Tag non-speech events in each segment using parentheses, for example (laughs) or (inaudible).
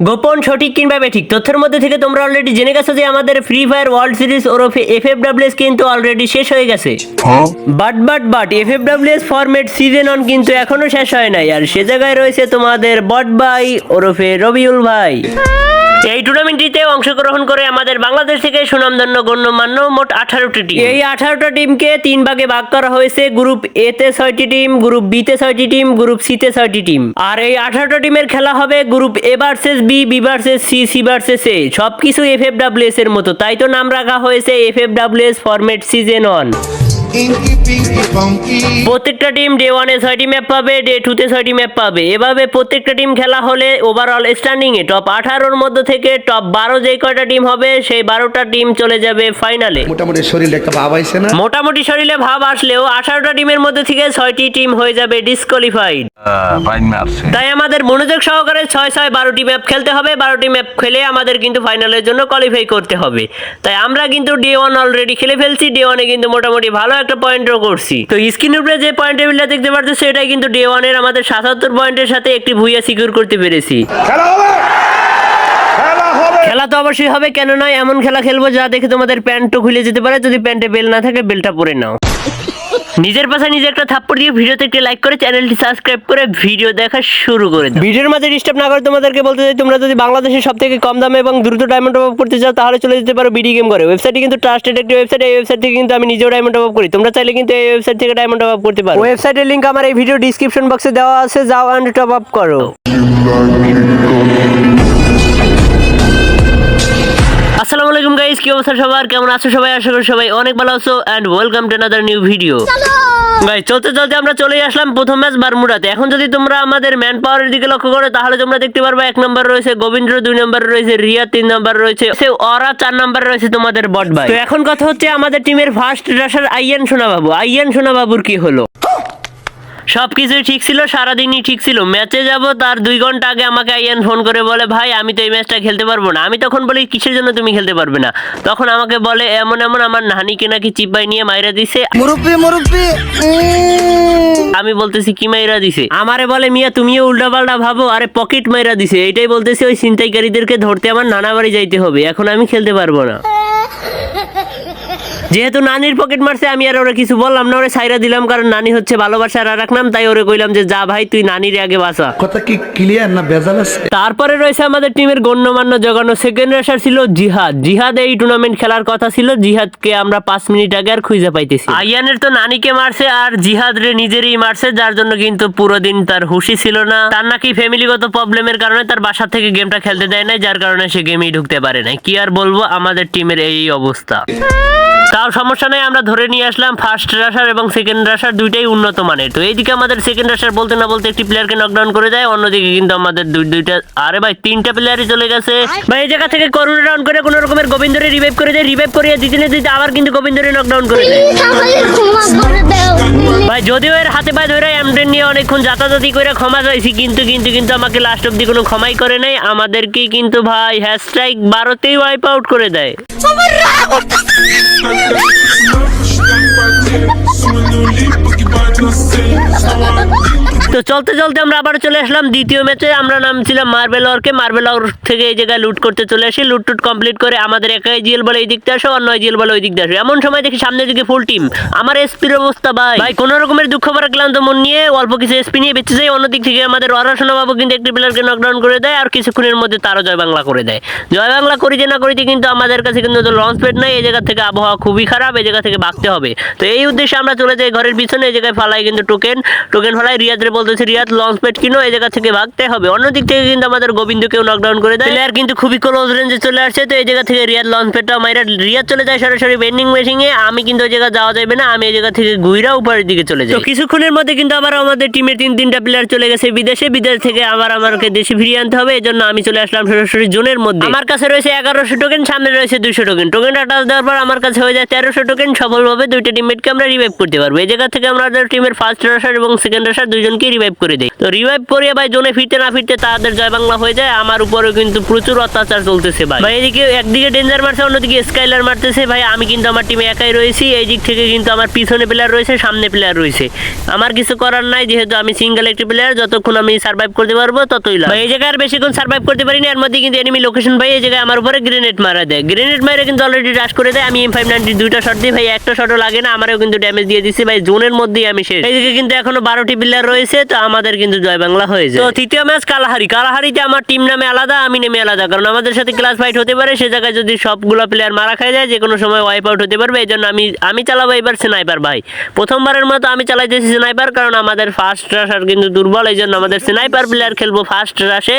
গোপন সঠিক কিংবা বেঠিক তথ্যের মধ্যে থেকে তোমরা অলরেডি জেনে গেছো যে আমাদের ফ্রি ফায়ার ওয়ার্ল্ড সিরিজ ওরফে এফ এফ কিন্তু অলরেডি শেষ হয়ে গেছে। But but but F F format season on কিন্তু এখনও শেষ হয় নাই। আর সে জায়গায় রয়েছে তোমাদের বট ভাই ওরফে রবিউল ভাই। এই টুর্নামেন্টটিতে অংশগ্রহণ করে আমাদের বাংলাদেশ থেকে সুনামধন্য গণ্যমান্য মোট আঠারোটি টিম। এই আঠারোটা টিমকে তিন ভাগে ভাগ করা হয়েছে। গ্রুপ এ তে ছয়টি টিম, গ্রুপ বি তে ছয়টি টিম, গ্রুপ সি তে ছয়টি টিম। আর এই আঠারোটা টিমের খেলা হবে group A versus B B versus C C versus A সবকিছু এফ এফ ডাব্লিউএস এর মতো। তাই তো নাম রাখা হয়েছে F F WS format season one প্রত্যেকটা টিম ডে ওয়ানে ছয়টি ম্যাপ পাবে ডে টুতে ছয়টি ম্যাপ পাবে। এভাবে প্রত্যেকটা টিম খেলা হলে ওভারঅল স্ট্যান্ডিং এ টপ আঠারোর মধ্যে থেকে টপ বারো যেই কয়টা টিম হবে সেই বারোটা টিম চলে যাবে ফাইনালে মোটামুটি শরীরে একটা ভাব আইছে না? মোটামুটি শরীরে ভাব আসলেও আঠারোটা টিমের মধ্যে থেকে ছয়টি টিম হয়ে যাবে ডিসকোয়ালিফাইড তাই আমাদের মনোযোগ সহকারে ছয় ছয় বারোটি ম্যাপ খেলতে হবে বারোটি ম্যাপ খেলে আমাদের কিন্তু ফাইনালের জন্য কোয়ালিফাই করতে হবে। তাই আমরা কিন্তু ডে ওয়ান অলরেডি খেলে ফেলছি ডে ওয়ানে কিন্তু মোটামুটি ভালো একটা পয়েন্ট ড্র করছি। তো স্ক্রিনের উপরে যে পয়েন্ট টেবিলটা দেখতে পাচ্ছ সেটাই কিন্তু ডে ওয়ানের আমাদের সাতাত্তর পয়েন্টের সাথে একটি ভুইয়া সিকিউর করতে পেরেছি। খেলা তো অবশ্যই হবে কেন নয় এমন খেলা খেলব যা দেখে তোমাদের প্যান্টও খুলে যেতে পারে। যদি প্যান্টে বেল না থাকে বেলটা পরে নাও। নিজের পাশে নিজে একটা থাপ্পড় দিয়ে ভিডিওতে একটি লাইক করে চ্যানেলটি সাবস্ক্রাইব করে ভিডিও দেখা শুরু করে দাও। ভিডিওর মাঝে ডিস্টার্ব না করে তোমাদেরকে বলতে চাই তোমরা যদি বাংলাদেশের সব থেকে কম দামে এবং দ্রুত ডায়মন্ড টপ করতে চাও তাহলে চলে যেতে পারো বিডি গেম করে ওয়েবসাইটটি কিন্তু ট্রাস্টেড একটি ওয়েবসাইট এই ওয়েবসাইট থেকে কিন্তু আমি নিজেও ডায়মন্ড টপ করি। তোমরা চাইলে কিন্তু এই ওয়েবসাইট থেকে ডায়মন্ড টপ করতে পারো। ওয়েবসাইটের লিংক আমার এই ভিডিও ডিসক্রিপশন বক্সে দেওয়া আছে যাও অ্যান্ড টপ আপ করো। আসসালামু আলাইকুম গাইস কি অবস্থা সবার? কেমন আছো সবাই? আশা করি সবাই অনেক ভালো আছো and welcome to another new video guys চলতে চলতে আমরা চলে আসলাম প্রথম ম্যাচ বারমুডাতে। এখন যদি তোমরা আমাদের ম্যান পাওয়ারের দিকে লক্ষ্য করো তাহলে তোমরা দেখতে পারবে এক নম্বর রয়েছে গোবিন্দ্র দুই নম্বর রয়েছে রিয়া তিন নম্বর রয়েছে সে অরা চার নম্বর রয়েছে তোমাদের বট ভাই। তো এখন কথা হচ্ছে আমাদের টিমের ফার্স্ট রাশার আইয়ান সোনা বাবু আইয়ান সোনা বাবুর কি হলো? সবকিছুই ঠিক ছিল সারাদিনই ঠিক ছিল। ম্যাচে যাব তার দুই ঘণ্টা আগে আমাকে আইয়ান ফোন করে বলে ভাই আমি তো এই ম্যাচটা খেলতে পারব না। আমি তখন বলি কিসের জন্য তুমি খেলতে পারবে না? তখন আমাকে বলে এমন এমন আমার নানিকে নাকি চিপাই নিয়ে মাইরা দিছে। মুরব্বি মুরব্বি আমি বলতেছি কি মাইরা দিছে? আমারে বলে মিয়া তুমিও উল্টা পাল্টা ভাবো আরে পকেট মাইরা দিছে। এটাই বলতেছি ওই ছিনতাইকারীদেরকে ধরতে আমার নানা বাড়ি যাইতে হবে। এখন আমি খেলতে পারব না। (laughs) যেহেতু নানির পকেট মারছে আমি আর ওরা কিছু বললাম না ওরে সাইরা দিলাম কারণ নানি হচ্ছে ভালোবাসার আর রাখলাম তাই ওরে কইলাম যে যা ভাই তুই নানির আগে বাঁচা। কথা কি ক্লিয়ার না ভেজাল আছে? তারপরে রয়েছে আমাদের টিমের গণ্যমান্য জগানো সেকেন্ড রেসার ছিল জিহাদ। জিহাদ এই টুর্নামেন্ট খেলার কথা ছিল জিহাদকে আমরা পাঁচ মিনিট আগে আর খুঁজে পাইতেছি। আইয়ানের তো নানিকে মারছে আর জিহাদ রে নিজেরই মারছে যার জন্য কিন্তু পুরো দিন তার হুশি ছিল না। তার নাকি ফ্যামিলিগত প্রবলেমের কারণে তার বাসা থেকে গেমটা খেলতে দেয় নাই যার কারণে সে গেমেই ঢুকতে পারে নাই। কি আর বলব আমাদের টিমের এই অবস্থা। তাও সমস্যা নেই আমরা ধরে নিয়ে আসলাম ফার্স্ট রাশার এবং সেকেন্ড রাশার দুইটাই উন্নত মানের। তো এইদিকে আমাদের সেকেন্ড রাশার বলতে না বলতে একটি প্লেয়ারকে নকডাউন করে দেয় অন্যদিকে কিন্তু আমাদের দুই দুইটা আরে ভাই তিনটা প্লেয়ারই চলে গেছে। ভাই এই জায়গা থেকে করুণা ডাউন করে কোনো রকমের গোবিন্দরে রিভাইভ করে দেয় রিভাইভ করিয়ে দিতে না দিতে আবার কিন্তু গোবিন্দরে নকডাউন করে দেয়। ভাই যদিও এর হাতে পায়ে ধরে এমডেন নিয়ে অনেকক্ষণ যাতাযাতি করে ক্ষমা চাইছি কিন্তু কিন্তু কিন্তু আমাকে লাস্ট অব্দি কোনো ক্ষমাই করে নাই। আমাদেরকে কিন্তু ভাই হ্যাশট্যাগ বারোতেই ওয়াইপ আউট করে দেয়। Снова считаем потери Суммы нули погибают на сцене. Снова তো চলতে চলতে আমরা আবার চলে আসলাম দ্বিতীয় ম্যাচে। আমরা নামছিলাম মার্বেল ওয়ারকে মার্বেল ওয়ার থেকে এই জায়গায় লুট করতে চলে আসি। লুট টুট কমপ্লিট করে আমাদের একাই জিএল বলে এই দিক দিয়ে আসো, অন্য জিএল বলে ওই দিক দিয়ে আসো। এমন সময় দেখি সামনের দিকে ফুল টিম আমার এসপির অবস্থা ভাই। ভাই, কোনো রকমের দুঃখ ভরা ক্লান্ত মন নিয়ে অল্প কিছু এসপি নিয়ে বেঁচে যায় অন্যদিক থেকে আমাদের অরাসনা বাবু কিন্তু একটি প্লেয়ারকে নকডাউন করে দেয় আর কিছুক্ষণের মধ্যে তারও জয় বাংলা করে দেয়। জয় বাংলা করিতে না করিতে কিন্তু আমাদের কাছে কিন্তু লঞ্চ প্যাড নাই। এই জায়গা থেকে আবহাওয়া খুবই খারাপ, এই জায়গা থেকে ভাগতে হবে। তো এই উদ্দেশ্যে আমরা চলে যাই ঘরের পিছনে। এই জায়গায় ফালাই কিন্তু টোকেন টোকেন ফালাই রিয়াজরে বলতেছে রিয়াজ লঞ্চ প্যাড কিনো এই জায়গা থেকে ভাগতে হবে। অন্যদিক থেকে কিন্তু আমাদের গোবিন্দকেও নকডাউন করে দেয়। প্লেয়ার কিন্তু খুবই ক্লোজ রেঞ্জে চলে আসছে তো এই জায়গা থেকে রিয়াদ লঞ্চ প্যাডটা মাইরা রিয়াজ চলে যায় সরাসরি বেন্ডিং মেশিনে আমি কিন্তু ওই জায়গা যাওয়া যাবে না আমি এই জায়গা থেকে গুইরা উপরের দিকে চলে যাই। তো কিছুক্ষণের মধ্যে কিন্তু আবার আমাদের টিমের তিন তিনটা প্লেয়ার চলে গেছে বিদেশে বিদেশ থেকে আবার আমাকে দেশে ফিরিয়ে আনতে হবে এই জন্য আমি চলে আসলাম সরাসরি জোনের মধ্যে। আমার কাছে রয়েছে এগারোশো টোকেন সামনে রয়েছে দুইশো টোকেন টোকেনটা টাচ দেওয়ার পর আমার কাছে হয়ে যায় তেরোশো টোকেন সফলভাবে দুইটা টিমমেটকে আমরা রিভাইভ করতে পারব। এই জায়গা থেকে আমরা টিমের ফার্স্ট রাশার এবং সেকেন্ড রাশার দুজনকে রিভাইভ করে দেয়। তো রিভাইভ করে ভাই জোনে ফিরতে না ফিরতে তাদের জয় বাংলা হয়ে যায়, আমার উপরেও কিন্তু প্রচুর অত্যাচার চলতেছে ভাই। ভাই, এদিকে একদিকে ডেঞ্জার মারছে, অন্যদিকে স্কাইলার মারতেছে। ভাই, আমি কিন্তু আমার টিমে একাই রয়েছি এই দিক থেকে কিন্তু আমার পিছনে প্লেয়ার রয়েছে, সামনে প্লেয়ার রয়েছে। আমার কিছু করার নাই, যেহেতু আমি সিঙ্গেল একটি প্লেয়ার যতক্ষণ আমি সার্ভাইভ করতে পারব, ততই ভাই, এই জায়গায় আর বেশিক্ষণ সার্ভাইভ করতে পারিনি এর মধ্যে কিন্তু এনিমি লোকেশন ভাই, এই জায়গায় আমার উপরে গ্রেনেড মারা দেয়। গ্রেনেড মারে কিন্তু অলরেডি রাশ করে দেয়, আমি এম ফাইভ নাইনটি দুইটা শট দিই, ভাই, একটা শটও লাগে না, আমারও কিন্তু ড্যামেজ দিয়ে দিচ্ছে ভাই জোনের মধ্যেই আমি শেষ। এইদিকে কিন্তু এখনও বারোটি প্লেয়ার রয়েছে তো আমাদের কিন্তু জয় বাংলা হয়ে যায়। তো তৃতীয় ম্যাচ কালাহারি। কালাহারিতে আমার টিম নামে আলাদা, আমি নেমে আলাদা। কারণ আমাদের সাথে ক্লাস ফাইট হতে পারে, সে জায়গায় যদি সবগুলো প্লেয়ার মারা খায় যায় যে কোনো সময় ওয়াইপ আউট হতে পারবে এই জন্য আমি আমি চালাবো এবার স্নাইপার ভাই। প্রথমবারের মতো আমি চালাইতেছি স্নাইপার কারণ আমাদের ফার্স্ট রাশার কিন্তু দুর্বল এই জন্য আমাদের স্নাইপার প্লেয়ার খেলব ফার্স্ট রাশে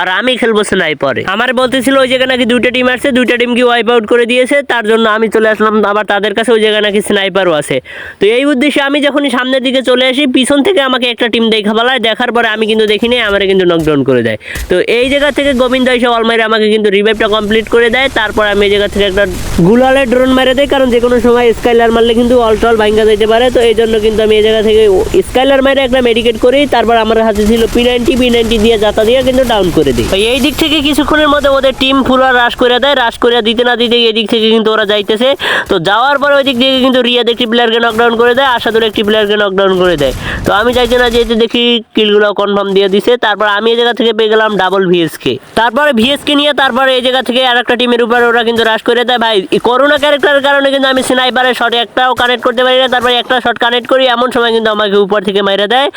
আর আমি খেলব স্নাইপারে আমার বলতেছিল, ওই জায়গায় নাকি দুইটা টিম আসছে, দুইটা টিম কি ওয়াইপ আউট করে দিয়েছে? তার জন্য আমি চলে আসলাম, আবার তাদের কাছে ওই জায়গায় নাকি স্নাইপারও আছে। তো এই উদ্দেশ্যে আমি যখনই সামনের দিকে চলে আসি, পিছন থেকে আমাকে একটা টিম দেখা বলায় দেখার পরে আমি কিন্তু দেখিনি, আমার কিন্তু নকডাউন করে দেয়। তো এই জায়গা থেকে গোবিন্দ এসে অলমাইরে আমাকে কিন্তু রিভাইভটা কমপ্লিট করে দেয়, তারপর আমি এই জায়গা থেকে একটা গুলালে ড্রোন মেরে দেয় কারণ যে কোনো সময় স্কাইলার মারলে কিন্তু অল টল ভাঙ্গা যেতে পারে, তো এই জন্য কিন্তু আমি এই জায়গা থেকে স্কাইলার মেরে একটা মেডিকেট করি, তারপর আমার হাতে ছিল পি নাইনটি পি নাইনটি দিয়ে যাতা দিয়ে কিন্তু ডাউন করে দিই। তো এই দিক থেকে কিছুক্ষণের মধ্যে ওদের টিম পুরো রাশ করে দেয় রাশ করে দিতে না দিতে এই দিক থেকে কিন্তু ওরা যাইতেছে। তো যাওয়ার পরে ওই দিক থেকে কিন্তু রিয়াদ একটি প্লেয়ারকে নকডাউন করে দেয় আশাদুল একটি প্লেয়ারকে নকডাউন করে দেয়। তো আমি চাইছি না যেহেতু দেখি কিলগুলো কনফার্ম দিয়ে দিছে। তারপর আমি এই জায়গা থেকে পেয়ে গেলাম ডাবল ভিএসকে তারপরে ভিএসকে নিয়ে তারপরে এই জায়গা থেকে আর একটা টিমের উপর ওরা কিন্তু রাশ করে দেয়। ভাই এই করোনা ক্যারেক্টারের কারণে কিন্তু আমি স্নাইপারের শটে একটাও কানেক্ট করতে পারি না। তারপরে একটা শট কানেক্ট করি এমন সময় কিন্তু আমাকে উপর থেকে মেরে দেয়।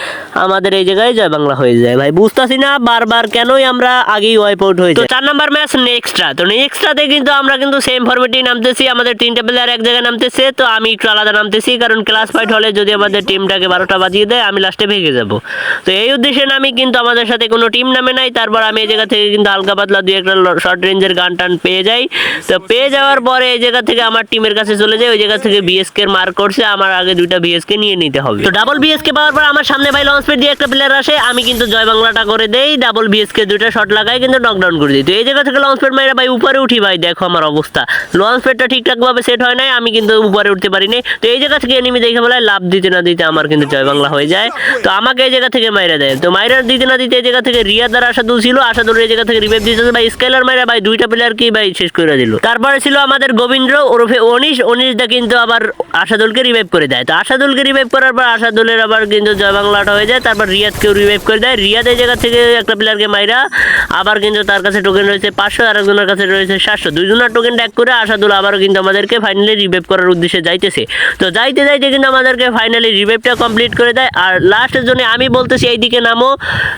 আমাদের এই জায়গায় জয় বাংলা হয়ে যায়। ভাই বুঝতেছি না বারবার কেনই আমরা আগেই ওয়াইপ আউট হয়ে চার নাম্বার ম্যাচ নেক্সটটা তো নেক্সটটাতে কিন্তু আমরা কিন্তু সেম ফরম্যাটেই নামতেছি। আমাদের তিনটা প্লেয়ার এক জায়গায় নামতেছে। তো আমি একটু আলাদা নামতেছি। কারণ ক্লাস ফাইট হলে যদি আমাদের টিমটাকে বারোটা বাজিয়ে দেয় আমি লাস্টে ভেঙে যাব। তো এই উদ্দেশ্যে আমি কিন্তু আমাদের সাথে কোনো টিম নামে নাই। তারপর আমি এই জায়গা থেকে কিন্তু হালকা পাতলা দুই একটা শর্ট রেঞ্জের গান টান পেয়ে যাই। তো পেয়ে যাওয়ার পরে এই জায়গা থেকে আমার টিমের কাছে চলে যাই। ওই জায়গা থেকে বিএসকে মার্ক করছে। আমার আগে দুইটা বিএসকে নিয়ে নিতে হবে। তো ডাবল বিএসকে পাওয়ার পর আমার সামনে ভাই লঞ্চ দিয়ে একটা প্লেয়ার আসে। আমি কিন্তু জয় বাংলাটা করে দেই। ডাবল বিএসকে দুইটা শট লাগাই, কিন্তু নকডাউন করে দিই। তো এই জায়গা থেকে লঞ্চ প্যাড মাইরা ভাই উপরে উঠি ভাই। দেখো আমার অবস্থা। লঞ্চ প্যাডটা ঠিকঠাক ভাবে সেট হয় নাই। আমি কিন্তু উপরে উঠতে পারি পারিনি তো এই জায়গা থেকে এনিমি দেখে বলে লাভ দিতে না দিতে আমার কিন্তু জয় বাংলা হয়ে যায়। তো আমাকে এই জায়গা থেকে মাইরা দেয়। তো মাইরার দিতে না দিতে এই জায়গা থেকে রিয়া দ্বারা আসাদুল ছিল আসাদুল এই জায়গা থেকে রিভাইভ দিতেছে ভাই স্কেলার মাইরা ভাই দুইটা প্লেয়ার কি ভাই শেষ করে দিল। তারপরে ছিল আমাদের গোবিন্দ্র ওরফে অনিশ অনিশ দা কিন্তু আবার আসাদুলকে রিভাইভ করে দেয়। তো আসাদুলকে রিভাইভ করার পর আসাদুলের আবার কিন্তু জয় বাংলাটা হয়ে যায়, তারপর রিয়াদকেও রিভাইভ করে দেয়। রিয়াদ এই জায়গা থেকে একটা প্লেয়ারকে মাইরা আবার কিন্তু তার কাছে টোকেন রয়েছে পাঁচশো আর একজনের কাছে রয়েছে সাতশো। দুইজনের টোকেন ট্যাগ করে আসাদুল আবারও কিন্তু আমাদেরকে ফাইনালি রিভাইভ করার উদ্দেশ্যে যাইতেছে। তো যাইতে যাইতে কিন্তু আমাদেরকে ফাইনালি রিভাইভটা কমপ্লিট করে দেয়। আর লাস্টের জন্য আমি বলতেছি এই দিকে নামো।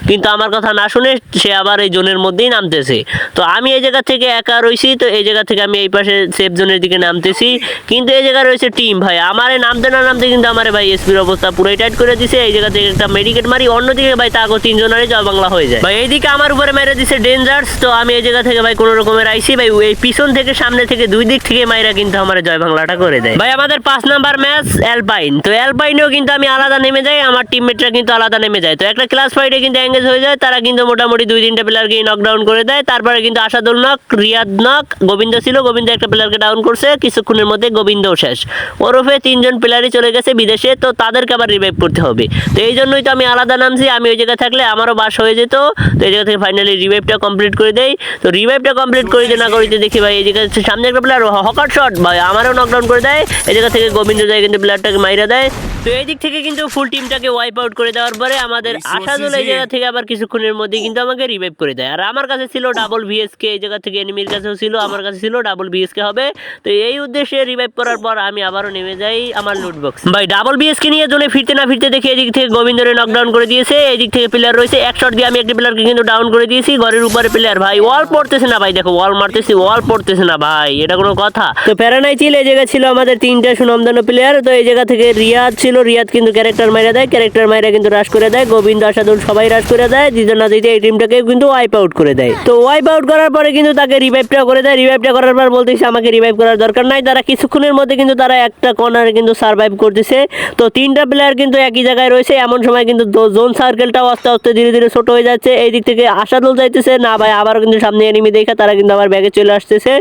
কিন্তু আমার কথা না শুনে সে আবার এই জোনের মধ্যেই নামতেছে। তো আমি এই জায়গা থেকে একা রয়েছি তো এই জায়গা থেকে আমি এই পাশে সেফ জোনের দিকে নামতেছি। কিন্তু এই জায়গায় রয়েছে টিম ভাই, আমার নামতে না নামতে কিন্তু আমার ভাই এসপির অবস্থা পুরোই টাইট করে দিছে। এই জায়গা থেকে একটা মেডিকেট মারি, অন্যদিকে ভাই তাকে তিনজনেরই জয় বাংলা হয়ে যায়। ভাই, এইদিকে আমার উপরে মেরে দিছে ডেঞ্জার্স তো আমি এই জায়গা থেকে ভাই কোনো রকমের আইসি ভাই, এই পিছন থেকে সামনে থেকে দুই দিক থেকে মাইরা কিন্তু আমার জয় বাংলাটা করে দেয়। ভাই, আমাদের পাঁচ নাম্বার ম্যাচ অ্যালপাইন তো অ্যালপাইনেও কিন্তু আমি আলাদা নেমে যাই, আমার টিমমেটরা কিন্তু আলাদা নেমে যায়। তো একটা ক্লাস ফাইটে কিন্তু এঙ্গেজ হয়ে যায়, তারা কিন্তু মোটামুটি দুই তিনটা প্লেয়ারকে নকডাউন করে দেয়। তারপরে কিন্তু আসাদুল নক, রিয়াদ নক, গোবিন্দ ছিল, গোবিন্দ একটা প্লেয়ারকে ডাউন করছে, কিছুক্ষণের মধ্যে গোবিন্দও শেষ। ওরফে তিনজন প্লেয়ারই চলে গেছে বিদেশে তো তাদেরকে আবার রিভাইভ করতে হবে। তো এই জন্যই তো আমি আলাদা নামছি আমি ওই জায়গায় থাকলে আমারও বাস হয়ে যেত। তো এই জায়গা থেকে ফাইনালি রিভাইভটা কমপ্লিট করে দেই। তো রিভাইভটা কমপ্লিট করিতে না করিতে দেখি ভাই এই জায়গা থেকে সামনে একটা প্লেয়ার হকার শট ভাই আমারও নকডাউন করে দেয়। এই জায়গা থেকে গোবিন্দ যায় কিন্তু প্লেয়ারটাকে মাইরা দেয়। তো এই দিক থেকে কিন্তু ফুল টিমটাকে ওয়াইপ আউট করে দেওয়ার পরে আমাদের আশাদুল এই জায়গা থেকে আবার কিছুক্ষণের মধ্যে কিন্তু আমাকে রিভাইভ করে দেয়। আর আমার কাছে ছিল ডাবল ভিএসকে এই জায়গা থেকে এনিমির কাছেও ছিল আমার কাছে ছিল ডাবল ভিএসকে হবে। তো এই উদ্দেশ্যে রিভাইভ করার পর আমি আবারও নেমে যাই আমার লুট বক্স ভাই ডাবল বিএসকে নিয়ে জোনে ফিরতে না ফিরতে দেখি এদিক থেকে গোবিন্দরে নকডাউন করে দিয়েছে। এদিক থেকে প্লেয়ার রয়েছে এক শট দিয়ে আমি একটি প্লেয়ারকে কিন্তু ডাউন করে দিয়েছি। ঘরের উপরে প্লেয়ার ভাই ওয়াল পড়তেছে না ভাই দেখো ওয়াল মারতেছি ওয়াল পড়তেছে না ভাই এটা কোনো কথা। তো প্যারানাই ছিল এই জায়গা ছিল আমাদের তিনটা সুনামধন্য প্লেয়ার তো এই জায়গা থেকে রিয়াদ ছিল রিয়াদ কিন্তু ক্যারেক্টার মাইরা দেয় ক্যারেক্টার মাইরা কিন্তু রাশ করে দেয়। গোবিন্দ আসাদুল সবাই রাশ করে দেয় দিতে না দিতে এই টিমটাকে কিন্তু ওয়াইপ আউট করে দেয়। তো ওয়াইপ আউট করার পরে কিন্তু তাকে রিভাইভটা করে দেয়। রিভাইভটা করার পর বলতেছে আমাকে রিভাইভ করার দরকার নাই। তারা কিছুক্ষণের মধ্যে কিন্তু তারা একটা কর্নারে কিন্তু সার্ভাইভ করতেছে। তো তিনটা প্লেয়ার কিন্তু একই জায়গায় রয়েছে, এমন সময় কিন্তু জোন সার্কেলটাও আস্তে আস্তে ধীরে ধীরে ছোট হয়ে যাচ্ছে। এই দিক থেকে আশাদুল যাইতেছে, না ভাই আবারও কিন্তু সামনে এনিমি দেখে তারা কিন্তু আবার ব্যাগে চলে আসতেছে।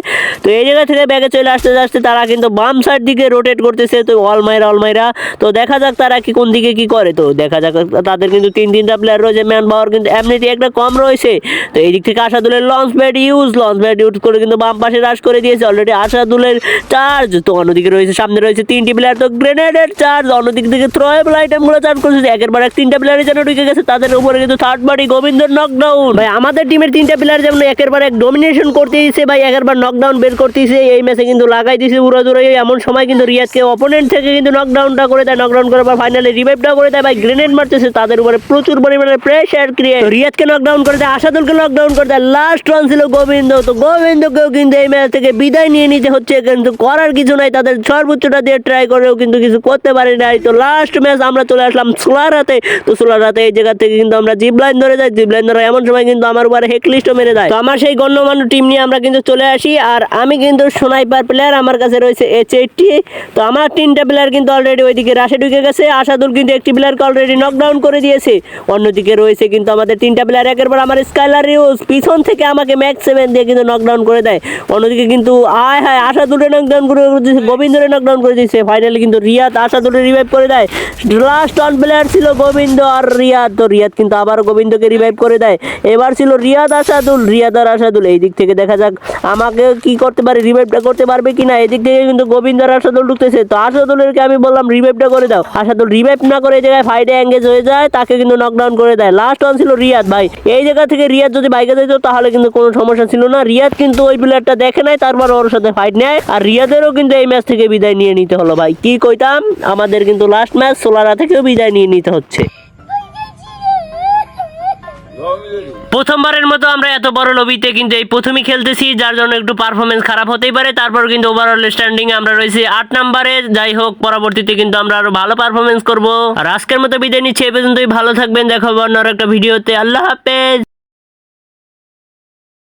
তো এই জায়গা থেকে ব্যাগে চলে আসতে আসতে তারা কিন্তু বাম সাইড দিকে রোটেট করতেছে, তো অলমাইরা অলমাইরা তো দেখা যাক তারা কি কোন দিকে কি করে। তো দেখা যাক, তাদের কিন্তু তিন তিনটা প্লেয়ার রয়েছে ম্যান পাওয়ার কিন্তু এমনিতে একটা কম রয়েছে। তো এই দিক থেকে আশাদুলের launch pad use launch pad use করে কিন্তু বাম পাশে রাশ করে দিয়েছে। অলরেডি আশাদুলের চার্জ তো অন্যদিকে রয়েছে, সামনে রয়েছে তিনটি প্লেয়ার তো গ্রেনেডের চার্জ অন্যদিক থেকে থ্রোয়েবল আইটেমগুলো চার্জ করেছে। একের পর এক তিনটা প্লেয়ারের যেন ঢুকে গেছে, তাদের উপরে কিন্তু থার্ড পার্টি গোবিন্দর নকডাউন ভাই, আমাদের টিমের তিনটা প্লেয়ার যেমন একের পর এক ডোমিনেশন করতেইছে, ভাই, একের বার নকডাউন বের করতেইছে, এই ম্যাচে কিন্তু লাগাই দিয়েছে উড়ো দূরে। এমন সময় কিন্তু রিয়াজকে অপোনেন্ট থেকে কিন্তু নকডাউনটা করে দেয় নকডাউন করার পর ফাইনালি রিভাইভটা করে দেয়। ভাই গ্রেনেড মারতেছে, তাদের উপরে প্রচুর পরিমাণে প্রেশার ক্রিয়েট রিয়াজকে নকডাউন করে দেয় আশাদুলকে নকডাউন করে দেয় লাস্ট রান ছিল গোবিন্দ। তো গোবিন্দকেও কিন্তু এই ম্যাচ থেকে বিদায় নিয়ে নিতে হচ্ছে, কিন্তু করার কিছু নাই, তাদের সর্বোচ্চটা দিয়ে ট্রাই করেও কিন্তু কিছু করতে পারে নাই। তো লাস্ট ম্যাচ আমরা চলে আসলাম সোলার হাতে তো সোলার হাতে এই জায়গা থেকে কিন্তু আমরা জিপ লাইন ধরে যাই। জিপ লাইন ধরে এমন সময় কিন্তু আমার উপরে হেকলিস্টও মেরে দেয়। তো আমার সেই গণ্যমান্য টিম নিয়ে আমরা কিন্তু চলে আসি। আর আমি কিন্তু সোনাইপার প্লেয়ার আমার কাছে রয়েছে এইচ এইটটি তো আমার তিনটা প্লেয়ার কিন্তু অলরেডি ওইদিকে রাশে ঢুকে গেছে। আশাদুল কিন্তু একটি প্লেয়ারকে অলরেডি নকডাউন করে দিয়েছে। অন্যদিকে রয়েছে কিন্তু আমাদের তিনটা প্লেয়ার একের পর আমার স্কাইলার ইউজ পিছন থেকে আমাকে ম্যাক্স সেভেন দিয়ে কিন্তু নকডাউন করে দেয়। অন্যদিকে কিন্তু, আয় হায় আশাদুলে নকডাউন করে দিয়েছে, গোবিন্দরে নকডাউন করে দিয়েছে ফাইনালি কিন্তু রিয়াদ আশাদুলে রিভাইভ করে দেয়। লাস্ট ওয়ান প্লেয়ার ছিল গোবিন্দ আর রিয়াদ। তো রিয়াদ কিন্তু আবার গোবিন্দকে রিভাইভ করে দেয়। এবার ছিল রিয়াদ আসাদুল, রিয়াদ আর আসাদুল। এই দিক থেকে দেখা যাক আমাকে কি করতে পারে রিভাইভটা করতে পারবে কিনা। এই দিক থেকে কিন্তু গোবিন্দ আর আসাদুল ঢুকতেছে। তো আসাদুলেরকে আমি বললাম রিভাইভটা করে দাও। আসাদুল রিভাইভ না করে এই জায়গায় ফাইটে এঙ্গেজ হয়ে যায়, তাকে কিন্তু নকডাউন করে দেয়। লাস্ট ওয়ান ছিল রিয়াদ, ভাই। এই জায়গা থেকে রিয়াদ যদি বাইকে যেত, তাহলে কিন্তু কোনো সমস্যা ছিল না। রিয়াদ কিন্তু ওই প্লেয়ারটা দেখে নাই, তারপর ওর সাথে ফাইট নেয়। আর রিয়াদেরও কিন্তু এই ম্যাচ থেকে বিদায় নিয়ে নিতে হলো ভাই। কি কইতাম? আমাদের কিন্তু লাস্ট ম্যাচ সোলারা থেকেও বিদায় নিয়ে নিতে হচ্ছে। প্রথমবারের মতো আমরা এত বড় লবিতে কিন্তু এই প্রথমই খেলতেছি, যার জন্য একটু পারফরমেন্স খারাপ হতেই পারে। তারপর কিন্তু ওভারঅল স্ট্যান্ডিং আমরা রয়েছি আট নম্বরে। যাই হোক, পরবর্তীতে কিন্তু আমরা আরও ভালো পারফরমেন্স করব। আর আজকের মতো বিদায় নিচ্ছি এই পর্যন্তই। ভালো থাকবেন, দেখা হবে অন্য একটা ভিডিওতে আল্লাহ হাফেজ!